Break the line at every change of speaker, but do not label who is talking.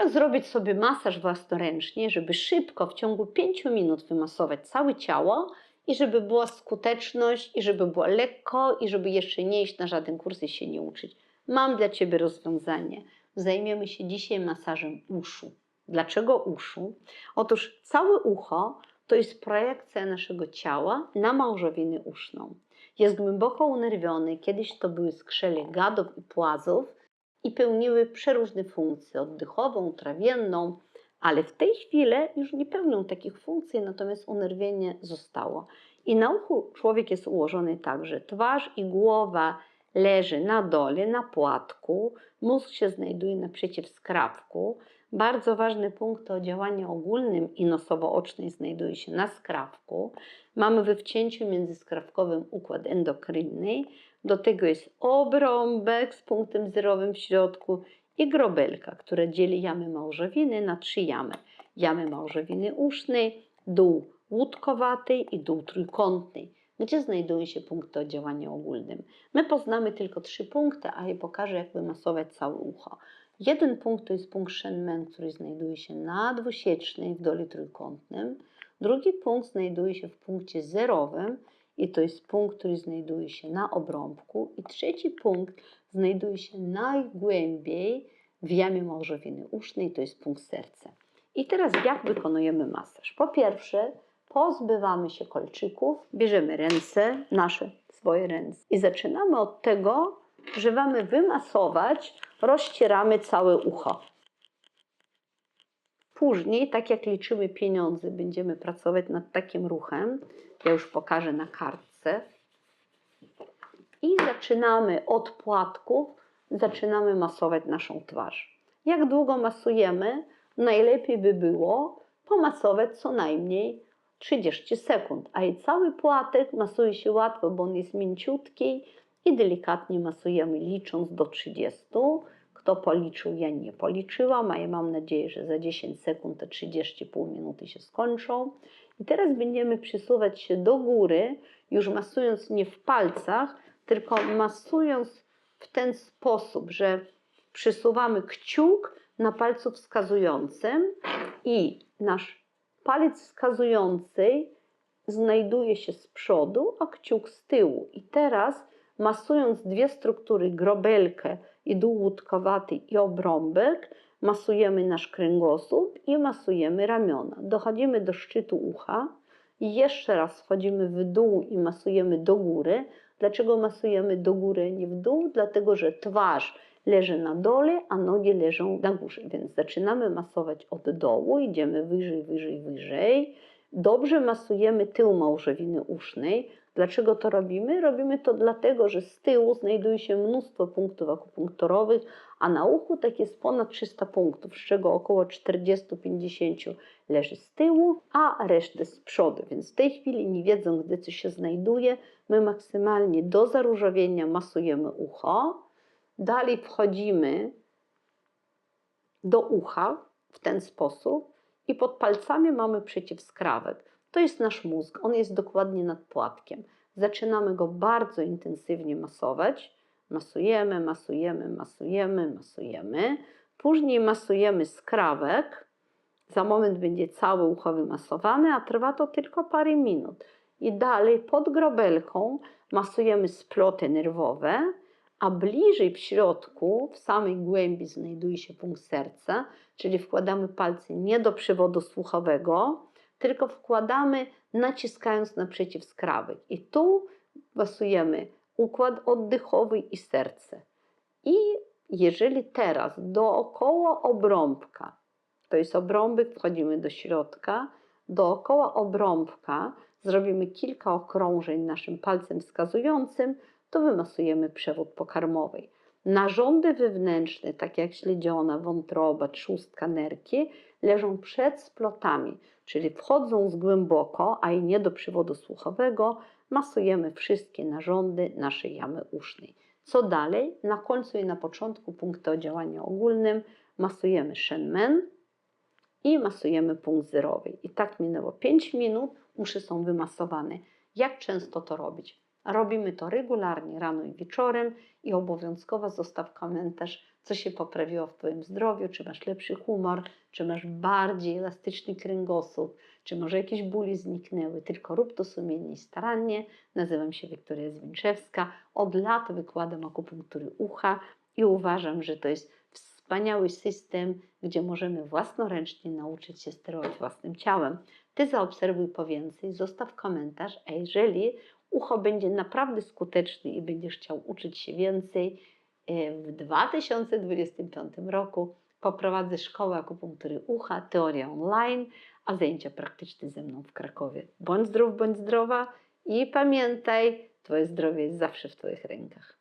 Jak zrobić sobie masaż własnoręcznie, żeby szybko, w ciągu 5 minut wymasować całe ciało i żeby była skuteczność, i żeby było lekko, i żeby jeszcze nie iść na żaden kurs i się nie uczyć. Mam dla Ciebie rozwiązanie. Zajmiemy się dzisiaj masażem uszu. Dlaczego uszu? Otóż całe ucho to jest projekcja naszego ciała na małżowinę uszną. Jest głęboko unerwiony. Kiedyś to były skrzele gadów i płazów i pełniły przeróżne funkcje oddechową, trawienną, ale w tej chwili już nie pełnią takich funkcji, natomiast unerwienie zostało. I na uchu człowiek jest ułożony tak, że twarz i głowa leży na dole, na płatku, mózg się znajduje naprzeciw skrawku. Bardzo ważny punkt to działanie ogólnym i nosowo-ocznej znajduje się na skrawku. Mamy we wcięciu międzyskrawkowym układ endokrynny. Do tego jest obrąbek z punktem zerowym w środku i grobelka, które dzieli jamy małżowiny na trzy jamy. Jamy małżowiny usznej, dół łódkowaty i dół trójkątny, gdzie znajdują się punkty o działaniu ogólnym. My poznamy tylko trzy punkty, a je pokażę, jak wymasować całe ucho. Jeden punkt to jest punkt Shenmen, który znajduje się na dwusiecznej w dole trójkątnym. Drugi punkt znajduje się w punkcie zerowym i to jest punkt, który znajduje się na obrąbku. I trzeci punkt znajduje się najgłębiej w jamie małżowiny usznej, to jest punkt serca. I teraz jak wykonujemy masaż? Po pierwsze, pozbywamy się kolczyków, bierzemy ręce, nasze, swoje ręce i zaczynamy od tego, że mamy wymasować, rozcieramy całe ucho. Później, tak jak liczymy pieniądze, będziemy pracować nad takim ruchem. Ja już pokażę na kartce. I zaczynamy od płatków, zaczynamy masować naszą twarz. Jak długo masujemy? Najlepiej by było pomasować co najmniej 30 sekund, a i cały płatek masuje się łatwo, bo on jest mięciutki i delikatnie masujemy licząc do 30. Kto policzył, ja nie policzyłam, a ja mam nadzieję, że za 10 sekund te 30,5 minuty się skończą. I teraz będziemy przesuwać się do góry, już masując nie w palcach, tylko masując w ten sposób, że przesuwamy kciuk na palcu wskazującym i nasz palec wskazujący znajduje się z przodu, a kciuk z tyłu. I teraz masując dwie struktury, grobelkę i dół łódkowaty i obrąbek, masujemy nasz kręgosłup i masujemy ramiona. Dochodzimy do szczytu ucha i jeszcze raz wchodzimy w dół i masujemy do góry. Dlaczego masujemy do góry, nie w dół? Dlatego, że twarz leży na dole, a nogi leżą na górze. Więc zaczynamy masować od dołu, idziemy wyżej, wyżej, wyżej. Dobrze masujemy tył małżowiny usznej. Dlaczego to robimy? Robimy to dlatego, że z tyłu znajduje się mnóstwo punktów akupunktorowych, a na uchu tak jest ponad 300 punktów, z czego około 40-50 leży z tyłu, a resztę z przodu. Więc w tej chwili nie wiedzą, gdzie coś się znajduje. My maksymalnie do zaróżowienia masujemy ucho. Dalej wchodzimy do ucha w ten sposób i pod palcami mamy przeciwskrawek. To jest nasz mózg, on jest dokładnie nad płatkiem. Zaczynamy go bardzo intensywnie masować. Masujemy, masujemy, masujemy, masujemy. Później masujemy skrawek. Za moment będzie całe ucho wymasowane, a trwa to tylko parę minut. I dalej pod grobelką masujemy sploty nerwowe, a bliżej w środku, w samej głębi znajduje się punkt serca, czyli wkładamy palce nie do przewodu słuchowego, tylko wkładamy naciskając na przeciwskrawek. I tu masujemy układ oddechowy i serce. I jeżeli teraz dookoła obrąbka, to jest obrąbek, wchodzimy do środka, dookoła obrąbka zrobimy kilka okrążeń naszym palcem wskazującym, to wymasujemy przewód pokarmowy. Narządy wewnętrzne, tak jak śledziona, wątroba, trzustka, nerki, leżą przed splotami, czyli wchodzą z głęboko, a i nie do przewodu słuchowego, masujemy wszystkie narządy naszej jamy usznej. Co dalej? Na końcu i na początku punkty o działaniu ogólnym masujemy shenmen i masujemy punkt zerowy. I tak minęło 5 minut, uszy są wymasowane. Jak często to robić? Robimy to regularnie rano i wieczorem i obowiązkowo zostaw komentarz, co się poprawiło w Twoim zdrowiu, czy masz lepszy humor, czy masz bardziej elastyczny kręgosłup, czy może jakieś bóli zniknęły. Tylko rób to sumiennie i starannie. Nazywam się Wiktoria Zwinczewska. Od lat wykładam akupunktury ucha i uważam, że to jest wspaniały system, gdzie możemy własnoręcznie nauczyć się sterować własnym ciałem. Ty zaobserwuj po więcej, zostaw komentarz, a jeżeli ucho będzie naprawdę skuteczny i będziesz chciał uczyć się więcej, e, w 2025 roku poprowadzę szkołę akupunktury ucha, teoria online, a zajęcia praktyczne ze mną w Krakowie. Bądź zdrów, bądź zdrowa i pamiętaj, Twoje zdrowie jest zawsze w Twoich rękach.